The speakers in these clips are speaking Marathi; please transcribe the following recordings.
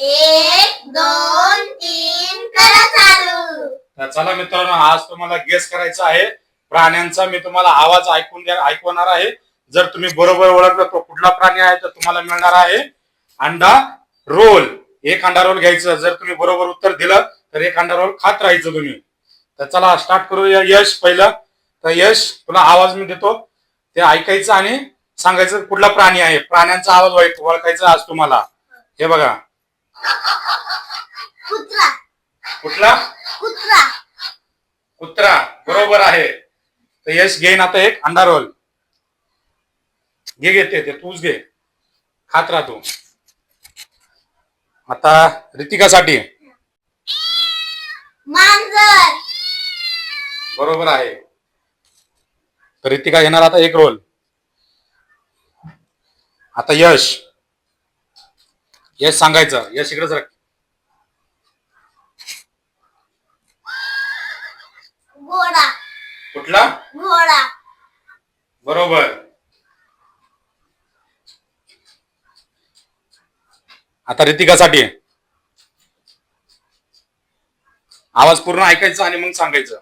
एक दोन तीन करा चालू. तर चला मित्रांनो आज तुम्हाला गेस करायचा आहे. प्राण्यांचा मी तुम्हाला आवाज ऐकून ऐकवणार आहे. जर तुम्ही बरोबर ओळखलं तो कुठला प्राणी आहे तर तुम्हाला मिळणार आहे अंडा रोल. एक अंडा रोल घ्यायचं. जर तुम्ही बरोबर उत्तर दिलं तर एक अंडा रोल खात राहायचं तुम्ही. तर चला स्टार्ट करूया यश पहिलं. तर यश तुला आवाज मी देतो. ते ऐकायचं आणि सांगायचं कुठला प्राणी आहे. प्राण्यांचा आवाज ओळखायचा आज तुम्हाला. हे बघा. कुत्रा. कुठला? कुत्रा. कुत्रा. बरोबर आहे. तर यश घेईन आता एक. अंडा रोल घे घेते ते तूच घे. खात राह तू. आता रितिकासाठी. मांजर. बरोबर आहे. तर रितिका घेणार आता एक रोल आता यश. यश सांगायचं यश इकडेच राख घोडा. कुठला? घोडा. बरोबर. आता रितिकासाठी. आवाज पूर्ण ऐकायचा आणि मग सांगायचं.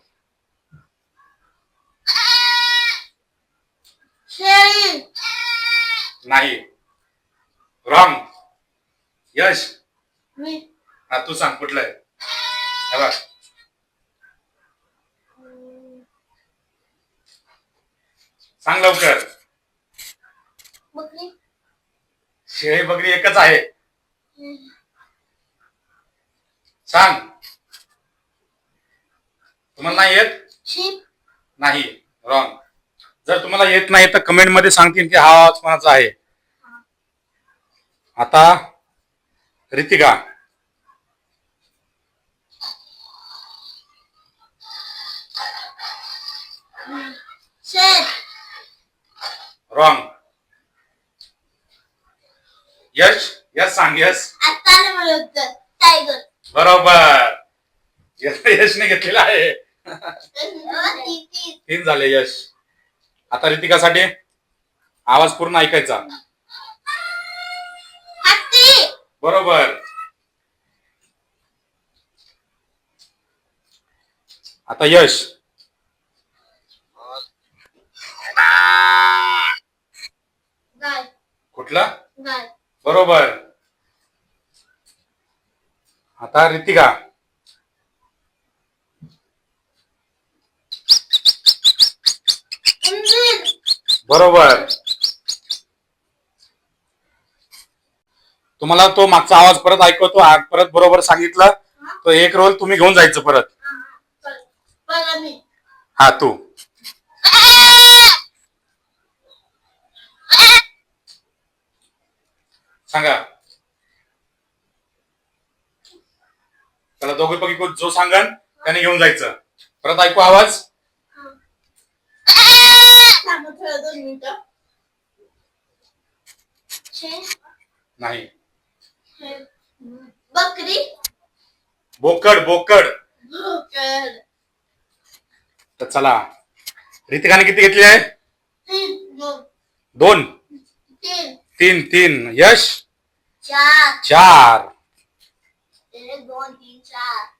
नाही. रॉंग यश. मी. हा तू सांग कुठलं आहे? हे बघ. सांग लवकर. बकरी. शेळी बकरी एकच आहे. सांग. तुम्हाला नाही येत? शीप. नाही. रॉंग जर तुम्हाला येत नाही तर कमेंटमध्ये सांगतील की हा आवाज कोणाचा आहे. आता रितिका रॉंग यश यश सांग यश टायगर बरोबर. यश- यशने घेतलेला आहे. ती- तीन झाले यश. आता रितिकासाठी आवाज पूर्ण ऐकायचा. बरोबर. आता यश. गाय. कुठला? गाय. बरोबर. आता रितिका. बरोबर. तुम्हाला तो मागचा आवाज परत ऐकवतो आ- परत बरोबर सांगितलं तो एक रोल तुम्ही घेऊन जायचं परत. हा तू. सांगा. त्याला दोघे पैकी कोण जो सांगन त्याने घेऊन जायचं. परत ऐकू आवाज? नाही. बकरी? बोकड बोकड. भोकर तर चला. रितिकाने किती घेतली आहे? तीन. दोन. दोन. तीन. तीन तीन. यश? चार. चार. एक दोन तीन चार.